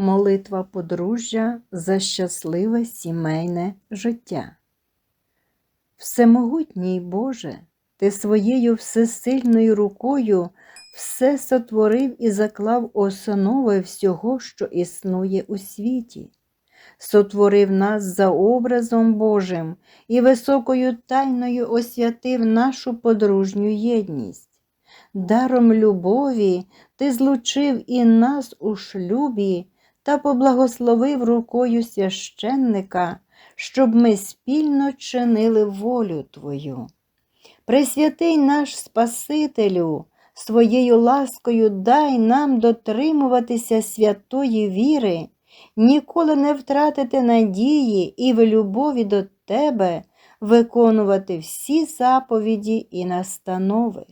Молитва подружжя за щасливе сімейне життя. Всемогутній Боже, Ти своєю всесильною рукою все сотворив і заклав основи всього, що існує у світі. Сотворив нас за образом Божим і високою тайною освятив нашу подружню єдність. Даром любові ти злучив і нас у шлюбі та поблагословив рукою священника, щоб ми спільно чинили волю Твою. Пресвятий наш Спасителю, своєю ласкою дай нам дотримуватися святої віри, ніколи не втратити надії і в любові до Тебе виконувати всі заповіді і настанови.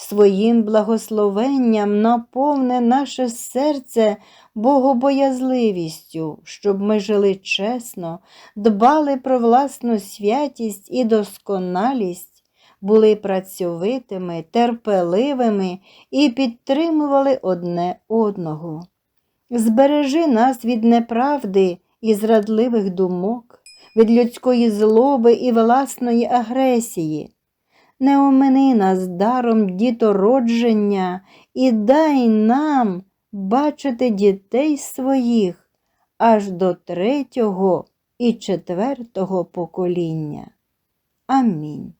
Своїм благословенням наповне наше серце богобоязливістю, щоб ми жили чесно, дбали про власну святість і досконалість, були працьовитими, терпеливими і підтримували одне одного. Збережи нас від неправди і зрадливих думок, від людської злоби і власної агресії. Не омини нас даром дітородження і дай нам бачити дітей своїх аж до третього і четвертого покоління. Амінь.